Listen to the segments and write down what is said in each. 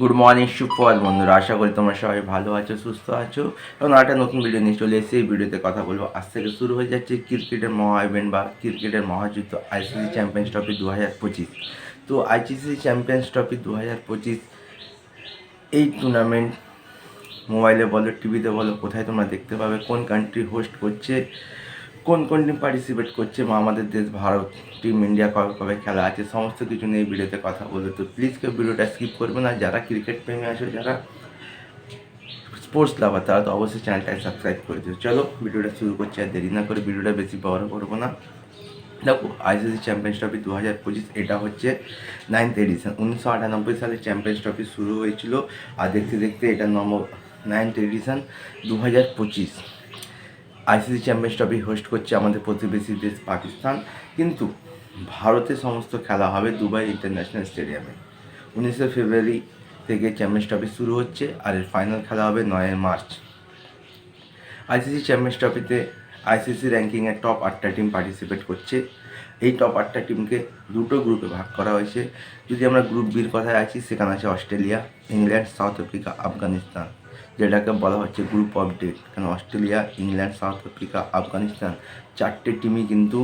Good morning সুপ্রভাত বন্ধুরা। আশা করি তোমরা সবাই ভালো আছো, সুস্থ আছো। এবং একটা নতুন ভিডিও নিয়ে চলে এসে এই ভিডিওতে কথা বলব। আজ থেকে শুরু হয়ে যাচ্ছে ক্রিকেটের মহা ইভেন্ট বা ক্রিকেটের মহাযুদ্ধ আইসিসি চ্যাম্পিয়ন্স ট্রফি দু হাজার পঁচিশ। তো আইসিসি চ্যাম্পিয়ন্স ট্রফি দু হাজার পঁচিশ এই টুর্নামেন্ট মোবাইলে বলো টিভিতে বলো, কোথায় তোমরা দেখতে পাবে, কোন কান্ট্রি হোস্ট করছে কোন কোন টিম পার্টিসিপেট করছে? বা আমাদের দেশ, ভারত টিম ইন্ডিয়া কবে কবে খেলা আছে? সমস্ত কিছু নিয়ে ভিডিওতে কথা বলব। তো প্লিজ কেউ ভিডিওটা স্কিপ করবে না। যারা ক্রিকেট প্রেমী আছে, যারা স্পোর্টস লাভার তারা তো অবশ্যই চ্যানেলটাকে সাবস্ক্রাইব করে দিও। চলো ভিডিওটা শুরু করছি আর দেরি না করে ভিডিওটা বেশি বড় করব না। দেখো আইসিসি চ্যাম্পিয়ন্স ট্রফি দু হাজার পঁচিশ, এটা হচ্ছে নাইনথ এডিশন উনিশশো আটানব্বই সালে চ্যাম্পিয়ন্স ট্রফি শুরু হয়েছিল। আর দেখতে দেখতে এটা নম্বর নাইনথ এডিশন দু হাজার পঁচিশ। আইসিসি চ্যাম্পিয়ন্স ট্রফি হোস্ট করছে আমাদের প্রতিবেশী দেশ পাকিস্তান। কিন্তু ভারতে সমস্ত খেলা হবে দুবাই ইন্টারন্যাশনাল স্টেডিয়ামে উনিশে ফেব্রুয়ারি থেকে চ্যাম্পিয়ন্স ট্রফি শুরু হচ্ছে আর এর ফাইনাল খেলা হবে নয় মার্চ। আইসিসি চ্যাম্পিয়ন্স ট্রফিতে আইসিসি র্যাঙ্কিংয়ে টপ আটটা টিম পার্টিসিপেট করছে। এই টপ আটটা টিমকে দুটো গ্রুপে ভাগ করা হয়েছে। যদি আমরা গ্রুপ বির কথায় আছি সেখানে আছে Australia, England, South Africa, Afghanistan. যেটাকে বলা হচ্ছে গ্রুপ অফ ডেট কারণ Australia, England, South Africa, Afghanistan চারটে টিমই কিন্তু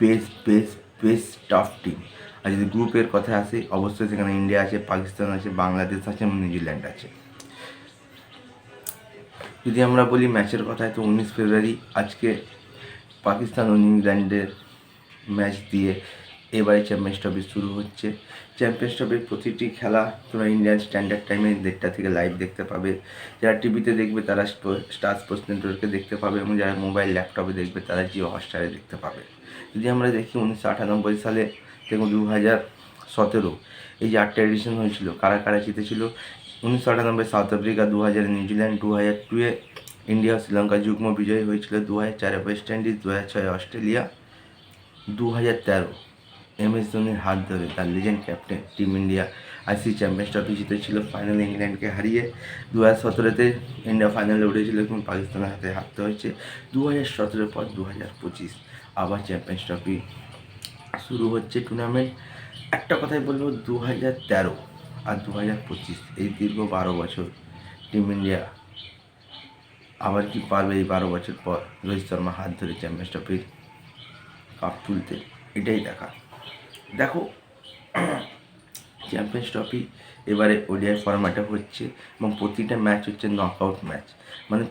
বেশ বেশ বেশ টাফ টিম আর যদি গ্রুপের কথা আসে, অবশ্যই সেখানে ইন্ডিয়া আছে পাকিস্তান আছে বাংলাদেশ আছে, এবং নিউজিল্যান্ড আছে। যদি আমরা বলি ম্যাচের কথায় তো উনিশ ফেব্রুয়ারি আজকে পাকিস্তান ও নিউজিল্যান্ডের ম্যাচ দিয়ে এবারে চ্যাম্পিয়ন্স ট্রফি শুরু হচ্ছে। চ্যাম্পিয়ন্স ট্রফির প্রতিটি খেলা তোমরা ইন্ডিয়ান স্ট্যান্ডার্ড টাইমে দেড়টা থেকে লাইভ দেখতে পাবে। যারা টিভিতে দেখবে তারা স্টার স্পোর্টস নেটওয়ার্কে দেখতে পাবে এবং যারা মোবাইল ল্যাপটপে দেখবে তারা জিও হটস্টারে দেখতে পাবে। যদি আমরা দেখি উনিশশো আটানব্বই সালে থেকে দু হাজার সতেরো, এই যে আটটা এডিশন হয়েছিল, কারা কারা জিতেছিল? উনিশশো আটানব্বই সাউথ আফ্রিকা দু হাজার নিউজিল্যান্ড দু হাজার টুয়ে ইন্ডিয়া, শ্রীলঙ্কা যুগ্ম বিজয়ী হয়েছিল দু হাজার চারে ওয়েস্ট ইন্ডিজ দু হাজার ছয় অস্ট্রেলিয়া দু হাজার তেরো। এম এস ধোনির হাত ধরে তার legend captain team India IC champions trophy জিতেছিল ফাইনালে ইংল্যান্ডকে হারিয়ে। দু হাজার সতেরোতে ইন্ডিয়া ফাইনালে উঠেছিল এবং পাকিস্তানের হাতে হারতে হয়েছে দু হাজার সতেরোর পর দু হাজার পঁচিশ। আবার চ্যাম্পিয়ন্স ট্রফি শুরু হচ্ছে টুর্নামেন্ট একটা কথাই বলব দু হাজার তেরো আর দু হাজার পঁচিশ, এই দীর্ঘ বারো বছর টিম ইন্ডিয়া আবার কি পারবে এই বারো বছর পর? রোহিত শর্মা হাত ধরে চ্যাম্পিয়ন্স ট্রফির কাপ তুলতে, এটাই দেখা। দেখো চ্যাম্পিয়ন্স ট্রফি এবারে ওডিআই ফরম্যাটে হচ্ছে এবং প্রতিটা ম্যাচ হচ্ছে নকআউট ম্যাচ মানে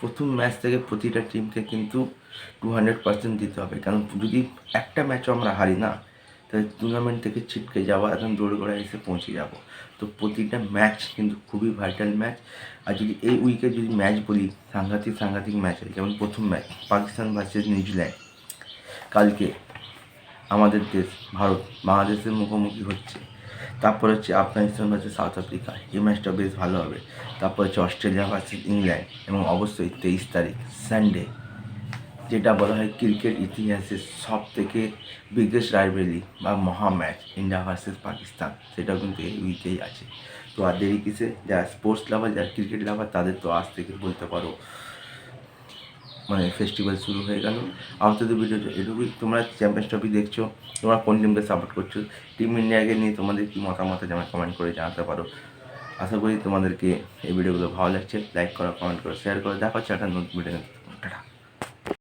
প্রথম ম্যাচ থেকে প্রতিটা টিমকে কিন্তু টু হান্ড্রেড পার্সেন্ট দিতে হবে। কারণ যদি একটা ম্যাচও আমরা হারি না, তাহলে টুর্নামেন্ট থেকে ছিটকে যাওয়া একদম দৌড় করে এসে পৌঁছে যাব। তো প্রতিটা ম্যাচ কিন্তু খুবই ভাইটাল ম্যাচ আর যদি এই উইকে যদি ম্যাচ বলি, সাংঘাতিক সাংঘাতিক ম্যাচ হয়। যেমন প্রথম ম্যাচ পাকিস্তান ভার্সেস নিউজিল্যান্ড। কালকে আমাদের দেশ, ভারত, বাংলাদেশের মুখোমুখি হচ্ছে। তারপর হচ্ছে আফগানিস্তান ভার্সেস সাউথ আফ্রিকা এই ম্যাচটা বেশ ভালো হবে। তারপর হচ্ছে অস্ট্রেলিয়া ভার্সেস ইংল্যান্ড এবং অবশ্যই তেইশ তারিখ সানডে যেটা বলা হয় ক্রিকেট ইতিহাসের সব থেকে বিগেস্ট রাইভেলি বা মহা ম্যাচ ইন্ডিয়া ভার্সেস পাকিস্তান, সেটাও কিন্তু এই উইকেই আছে। তো আর দেরি কিসে যারা স্পোর্টস লাভার যারা ক্রিকেট লাভার তাদের তো আজ থেকে বলতে পারো মানে ফেস্টিভ্যাল শুরু হয়ে গেল। অন্তত ভিডিও এটুকুই। তোমরা চ্যাম্পিয়ন ট্রফি দেখছ, তোমরা কোন টিমকে সাপোর্ট করছ? টিম ইন্ডিয়াকে নিয়ে তোমাদের কী মতামত আমাকে কমেন্ট করে জানাতে পারো। আশা করি তোমাদেরকে এই ভিডিওগুলো ভালো লাগছে। লাইক করো কমেন্ট করো শেয়ার করো। দেখা একটা নতুন ভিডিও